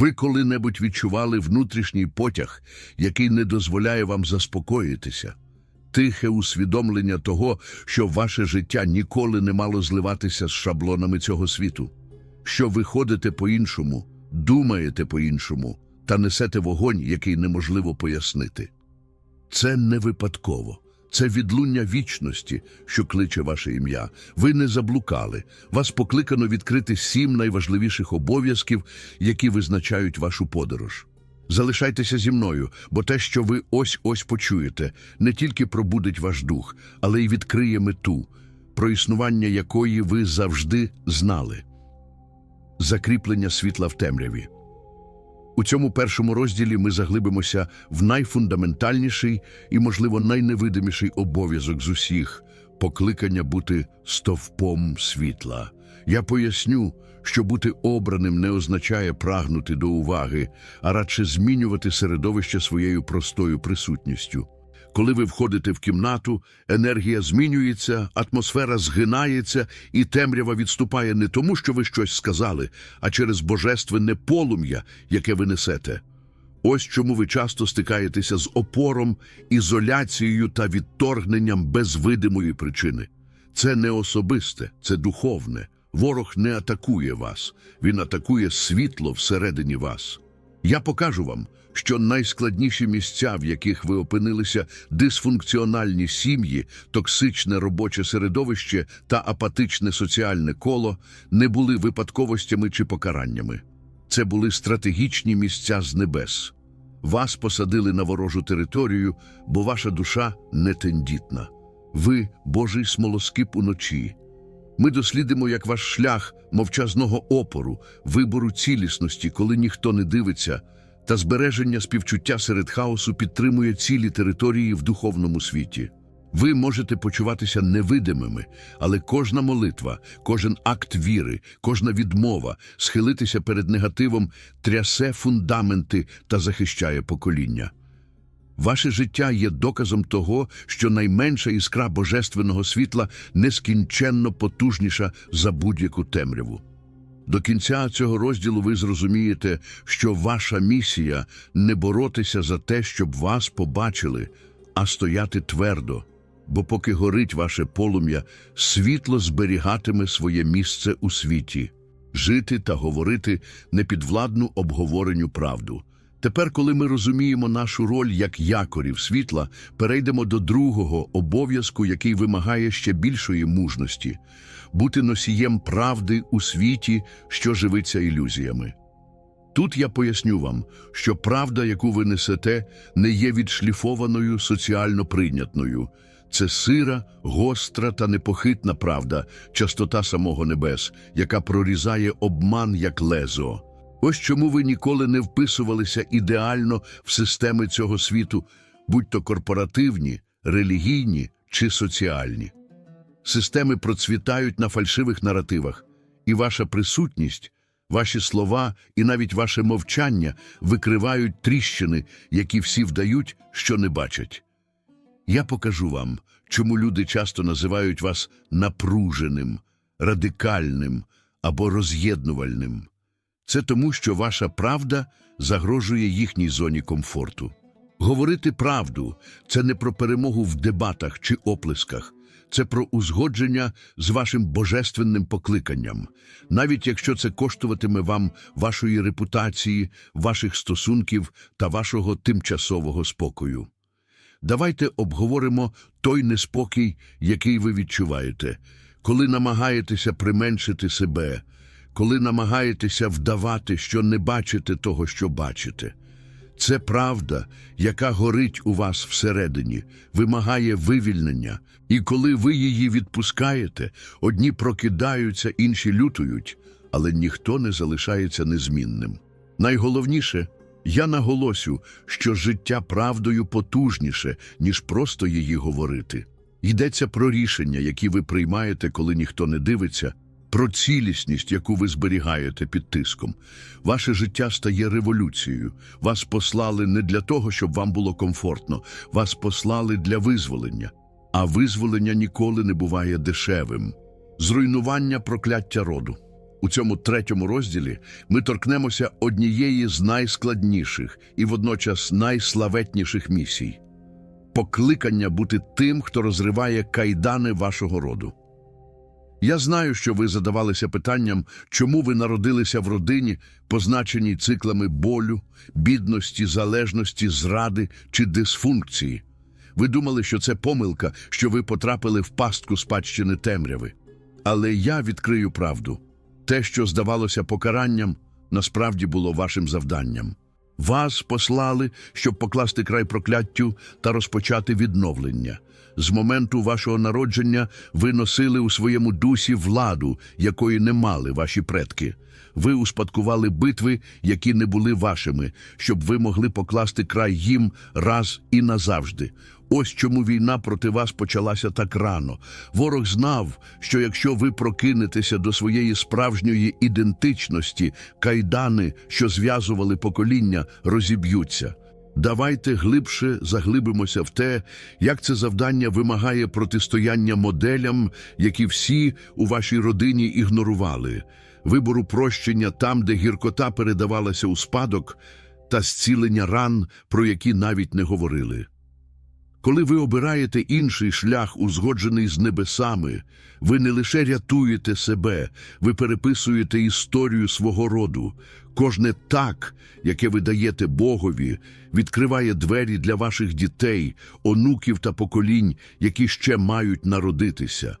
Ви коли-небудь відчували внутрішній потяг, який не дозволяє вам заспокоїтися, тихе усвідомлення того, що ваше життя ніколи не мало зливатися з шаблонами цього світу, що ви ходите по-іншому, думаєте по-іншому та несете вогонь, який неможливо пояснити. Це не випадково. Це відлуння вічності, що кличе ваше ім'я. Ви не заблукали. Вас покликано відкрити сім найважливіших обов'язків, які визначають вашу подорож. Залишайтеся зі мною, бо те, що ви ось-ось почуєте, не тільки пробудить ваш дух, але й відкриє мету, про існування якої ви завжди знали. Закріплення світла в темряві. У цьому першому розділі ми заглибимося в найфундаментальніший і, можливо, найневидиміший обов'язок з усіх покликання бути стовпом світла. Я поясню, що бути обраним не означає прагнути до уваги, а радше змінювати середовище своєю простою присутністю. Коли ви входите в кімнату, енергія змінюється, атмосфера згинається, і темрява відступає не тому, що ви щось сказали, а через божественне полум'я, яке ви несете. Ось чому ви часто стикаєтеся з опором, ізоляцією та відторгненням без видимої причини. Це не особисте, це духовне. Ворог не атакує вас, він атакує світло всередині вас. Я покажу вам, що найскладніші місця, в яких ви опинилися, дисфункціональні сім'ї, токсичне робоче середовище та апатичне соціальне коло, не були випадковостями чи покараннями. Це були стратегічні місця з небес. Вас посадили на ворожу територію, бо ваша душа не тендітна. Ви Божий смолоскип уночі. Ми дослідимо як ваш шлях мовчазного опору, вибору цілісності, коли ніхто не дивиться, та збереження співчуття серед хаосу підтримує цілі території в духовному світі. Ви можете почуватися невидимими, але кожна молитва, кожен акт віри, кожна відмова, схилитися перед негативом трясе фундаменти та захищає покоління. Ваше життя є доказом того, що найменша іскра божественного світла нескінченно потужніша за будь-яку темряву. До кінця цього розділу ви зрозумієте, що ваша місія не боротися за те, щоб вас побачили, а стояти твердо, бо поки горить ваше полум'я, світло зберігатиме своє місце у світі, жити та говорити непідвладну обговоренню правду. Тепер, коли ми розуміємо нашу роль як якорів світла, перейдемо до другого обов'язку, який вимагає ще більшої мужності бути носієм правди у світі, що живиться ілюзіями. Тут я поясню вам, що правда, яку ви несете, не є відшліфованою соціально прийнятною. Це сира, гостра та непохитна правда, частота самого небес, яка прорізає обман як лезо. Ось чому ви ніколи не вписувалися ідеально в системи цього світу, будь то корпоративні, релігійні чи соціальні. Системи процвітають на фальшивих наративах, і ваша присутність, ваші слова і навіть ваше мовчання викривають тріщини, які всі вдають, що не бачать. Я покажу вам, чому люди часто називають вас напруженим, радикальним або роз'єднувальним. Це тому, що ваша правда загрожує їхній зоні комфорту. Говорити правду це не про перемогу в дебатах чи оплесках, це про узгодження з вашим божественним покликанням, навіть якщо це коштуватиме вам вашої репутації, ваших стосунків та вашого тимчасового спокою. Давайте обговоримо той неспокій, який ви відчуваєте, коли намагаєтеся применшити себе, коли намагаєтеся вдавати, що не бачите того, що бачите. Це правда, яка горить у вас всередині, вимагає вивільнення, і коли ви її відпускаєте, одні прокидаються, інші лютують, але ніхто не залишається незмінним. Найголовніше, я наголосю, що життя правдою потужніше, ніж просто її говорити. Йдеться про рішення, які ви приймаєте, коли ніхто не дивиться, про цілісність, яку ви зберігаєте під тиском. Ваше життя стає революцією. Вас послали не для того, щоб вам було комфортно, вас послали для визволення. А визволення ніколи не буває дешевим. Зруйнування прокляття роду. У цьому третьому розділі ми торкнемося однієї з найскладніших і водночас найславетніших місій покликання бути тим, хто розриває кайдани вашого роду. Я знаю, що ви задавалися питанням, чому ви народилися в родині, позначеній циклами болю, бідності, залежності, зради чи дисфункції. Ви думали, що це помилка, що ви потрапили в пастку спадщини темряви. Але я відкрию правду. Те, що здавалося покаранням, насправді було вашим завданням. Вас послали, щоб покласти край прокляттю та розпочати відновлення. З моменту вашого народження ви носили у своєму дусі владу, якої не мали ваші предки. Ви успадкували битви, які не були вашими, щоб ви могли покласти край їм раз і назавжди. Ось чому війна проти вас почалася так рано. Ворог знав, що якщо ви прокинетеся до своєї справжньої ідентичності, кайдани, що зв'язували покоління, розіб'ються. Давайте глибше заглибимося в те, як це завдання вимагає протистояння моделям, які всі у вашій родині ігнорували, вибору прощення там, де гіркота передавалася у спадок, та зцілення ран, про які навіть не говорили. Коли ви обираєте інший шлях, узгоджений з небесами, ви не лише рятуєте себе, ви переписуєте історію свого роду. Кожне так, яке ви даєте Богові, відкриває двері для ваших дітей, онуків та поколінь, які ще мають народитися.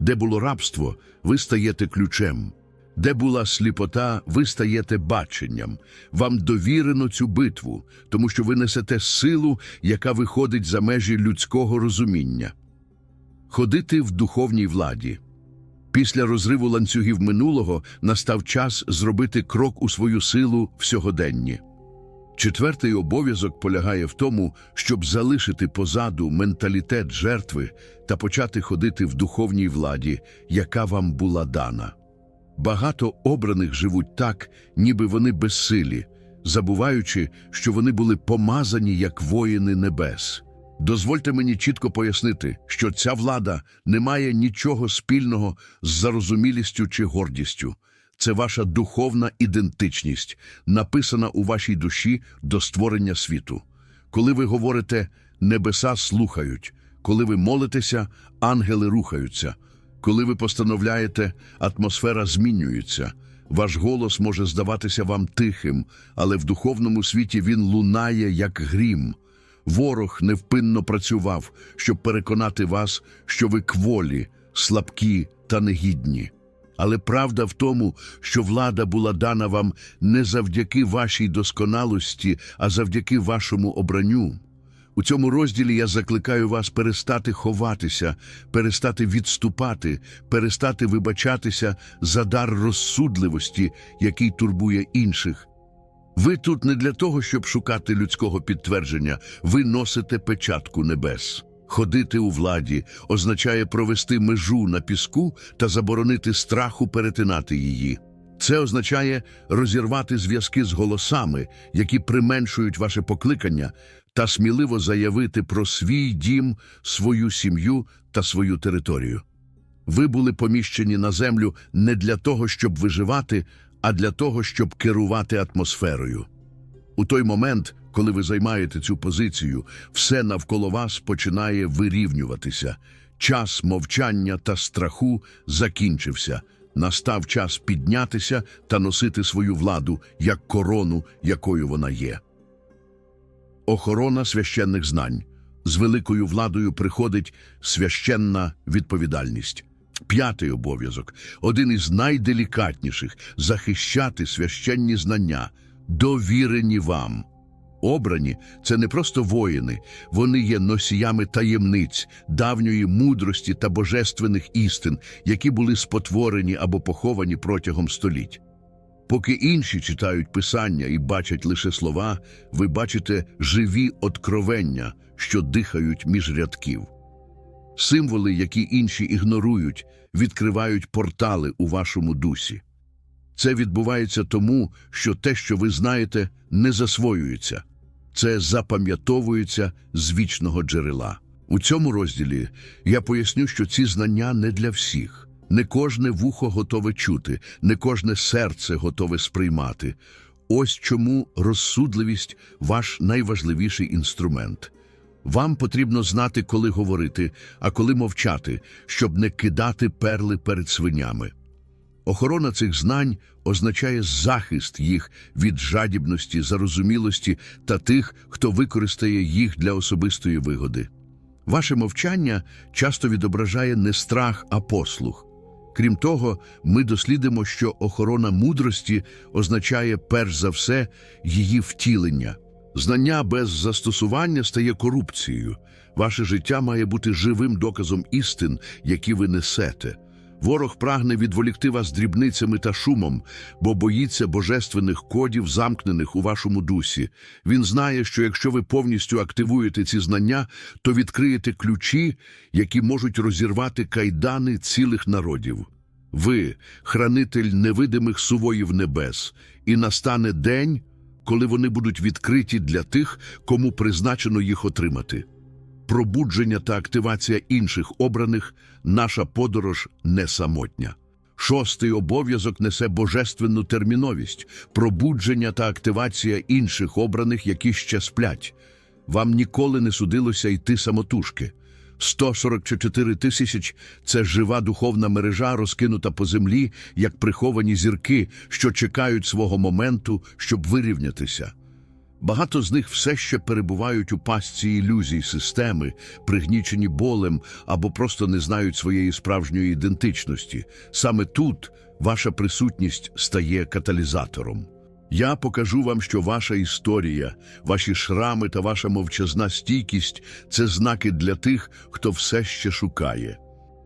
Де було рабство, ви стаєте ключем. Де була сліпота, ви стаєте баченням. Вам довірено цю битву, тому що ви несете силу, яка виходить за межі людського розуміння. Ходити в духовній владі. Після розриву ланцюгів минулого настав час зробити крок у свою силу в сьогоденні. Четвертий обов'язок полягає в тому, щоб залишити позаду менталітет жертви та почати ходити в духовній владі, яка вам була дана. Багато обраних живуть так, ніби вони безсилі, забуваючи, що вони були помазані як воїни небес. Дозвольте мені чітко пояснити, що ця влада не має нічого спільного з зарозумілістю чи гордістю. Це ваша духовна ідентичність, написана у вашій душі до створення світу. Коли ви говорите «небеса слухають», коли ви молитеся, ангели рухаються. Коли ви постановляєте, атмосфера змінюється. Ваш голос може здаватися вам тихим, але в духовному світі він лунає, як грім. Ворог невпинно працював, щоб переконати вас, що ви кволі, слабкі та негідні. Але правда в тому, що влада була дана вам не завдяки вашій досконалості, а завдяки вашому обранню. У цьому розділі я закликаю вас перестати ховатися, перестати відступати, перестати вибачатися за дар розсудливості, який турбує інших. Ви тут не для того, щоб шукати людського підтвердження, ви носите печатку небес. Ходити у владі означає провести межу на піску та заборонити страху перетинати її. Це означає розірвати зв'язки з голосами, які применшують ваше покликання, та сміливо заявити про свій дім, свою сім'ю та свою територію. Ви були поміщені на землю не для того, щоб виживати, а для того, щоб керувати атмосферою. У той момент, коли ви займаєте цю позицію, все навколо вас починає вирівнюватися. Час мовчання та страху закінчився. Настав час піднятися та носити свою владу як корону, якою вона є. Охорона священних знань. З великою владою приходить священна відповідальність. П'ятий обов'язок, один із найделікатніших захищати священні знання, довірені вам. Обрані це не просто воїни, вони є носіями таємниць, давньої мудрості та божественних істин, які були спотворені або поховані протягом століть. Поки інші читають писання і бачать лише слова, ви бачите живі откровення, що дихають між рядків. Символи, які інші ігнорують, відкривають портали у вашому дусі. Це відбувається тому, що те, що ви знаєте, не засвоюється. Це запам'ятовується з вічного джерела. У цьому розділі я поясню, що ці знання не для всіх. Не кожне вухо готове чути, не кожне серце готове сприймати. Ось чому розсудливість ваш найважливіший інструмент. Вам потрібно знати, коли говорити, а коли мовчати, щоб не кидати перли перед свинями. Охорона цих знань означає захист їх від жадібності, зарозумілості та тих, хто використає їх для особистої вигоди. Ваше мовчання часто відображає не страх, а послух. Крім того, ми дослідимо, що охорона мудрості означає перш за все її втілення. Знання без застосування стає корупцією. Ваше життя має бути живим доказом істин, які ви несете. Ворог прагне відволікти вас дрібницями та шумом, бо боїться божественних кодів, замкнених у вашому дусі. Він знає, що якщо ви повністю активуєте ці знання, то відкриєте ключі, які можуть розірвати кайдани цілих народів. Ви – хранитель невидимих сувоїв небес, і настане день, коли вони будуть відкриті для тих, кому призначено їх отримати. Пробудження та активація інших обраних – наша подорож не самотня. Шостий обов'язок несе божественну терміновість – пробудження та активація інших обраних, які ще сплять. Вам ніколи не судилося йти самотужки. 144 тисяч – це жива духовна мережа, розкинута по землі, як приховані зірки, що чекають свого моменту, щоб вирівнятися. Багато з них все ще перебувають у пастці ілюзій системи, пригнічені болем або просто не знають своєї справжньої ідентичності. Саме тут ваша присутність стає каталізатором. Я покажу вам, що ваша історія, ваші шрами та ваша мовчазна стійкість це знаки для тих, хто все ще шукає.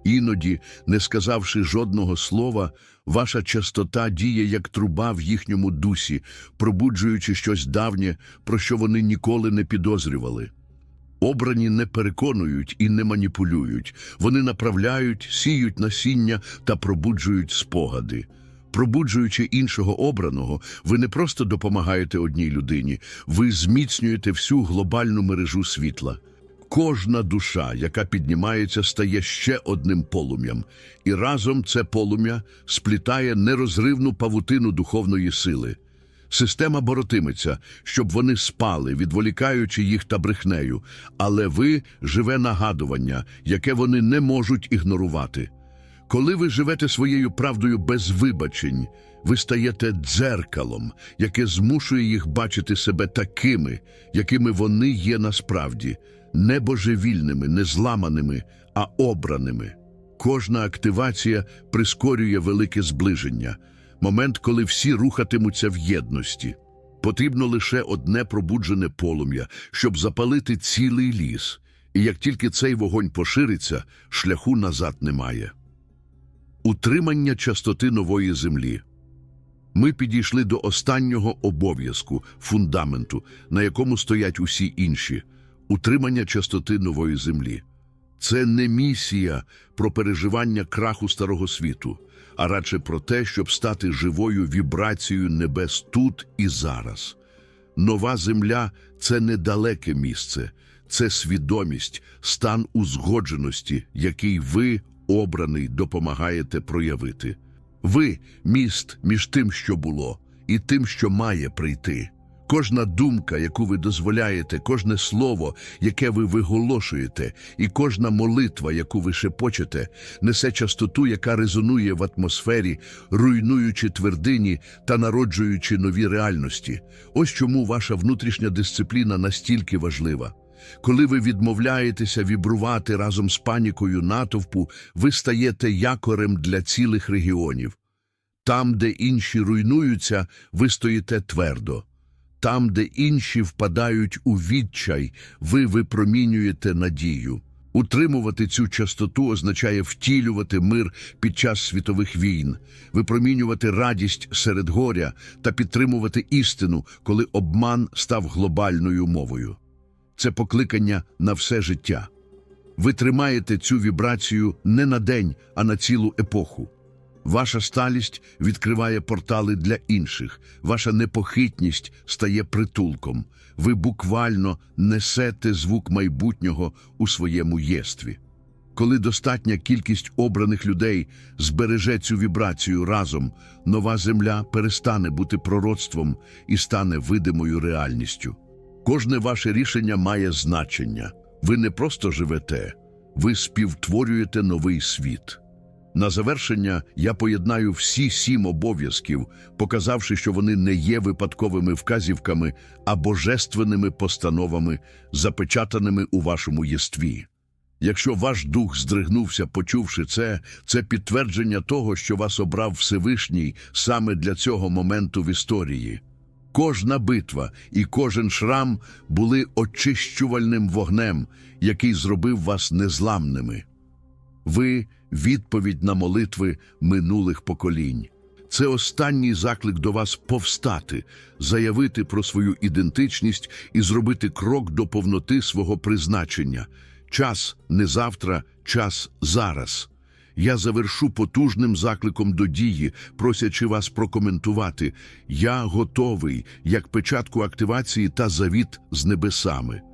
Іноді, не сказавши жодного слова, ваша частота діє як труба в їхньому дусі, пробуджуючи щось давнє, про що вони ніколи не підозрювали. Обрані не переконують і не маніпулюють, вони направляють, сіють насіння та пробуджують спогади. Пробуджуючи іншого обраного, ви не просто допомагаєте одній людині, ви зміцнюєте всю глобальну мережу світла. Кожна душа, яка піднімається, стає ще одним полум'ям, і разом це полум'я сплітає нерозривну павутину духовної сили. Система боротиметься, щоб вони спали, відволікаючи їх та брехнею, але ви – живе нагадування, яке вони не можуть ігнорувати. Коли ви живете своєю правдою без вибачень, ви стаєте дзеркалом, яке змушує їх бачити себе такими, якими вони є насправді, не божевільними, не зламаними, а обраними. Кожна активація прискорює велике зближення, момент, коли всі рухатимуться в єдності. Потрібно лише одне пробуджене полум'я, щоб запалити цілий ліс, і як тільки цей вогонь пошириться, шляху назад немає. Утримання частоти нової землі. Ми підійшли до останнього обов'язку, фундаменту, на якому стоять усі інші утримання частоти нової землі. Це не місія про переживання краху старого світу, а радше про те, щоб стати живою вібрацією небес тут і зараз. Нова земля це недалеке місце, це свідомість, стан узгодженості, який ви, обраний, допомагаєте проявити. Ви міст між тим, що було, і тим, що має прийти. Кожна думка, яку ви дозволяєте, кожне слово, яке ви виголошуєте, і кожна молитва, яку ви шепочете, несе частоту, яка резонує в атмосфері, руйнуючи твердині та народжуючи нові реальності. Ось чому ваша внутрішня дисципліна настільки важлива. Коли ви відмовляєтеся вібрувати разом з панікою натовпу, ви стаєте якорем для цілих регіонів. Там, де інші руйнуються, ви стоїте твердо. Там, де інші впадають у відчай, ви випромінюєте надію. Утримувати цю частоту означає втілювати мир під час світових війн, випромінювати радість серед горя та підтримувати істину, коли обман став глобальною мовою. Це покликання на все життя. Ви тримаєте цю вібрацію не на день, а на цілу епоху. Ваша сталість відкриває портали для інших, ваша непохитність стає притулком. Ви буквально несете звук майбутнього у своєму єстві. Коли достатня кількість обраних людей збереже цю вібрацію разом, нова земля перестане бути пророцтвом і стане видимою реальністю. Кожне ваше рішення має значення. Ви не просто живете, ви співтворюєте новий світ. На завершення я поєднаю всі сім обов'язків, показавши, що вони не є випадковими вказівками, а божественними постановами, запечатаними у вашому єстві. Якщо ваш дух здригнувся, почувши це, це підтвердження того, що вас обрав Всевишній саме для цього моменту в історії. Кожна битва і кожен шрам були очищувальним вогнем, який зробив вас незламними. Ви відповідь на молитви минулих поколінь. Це останній заклик до вас повстати, заявити про свою ідентичність і зробити крок до повноти свого призначення. Час не завтра, час зараз. Я завершу потужним закликом до дії, просячи вас прокоментувати. Я готовий, як печатку активації та завіт з небесами.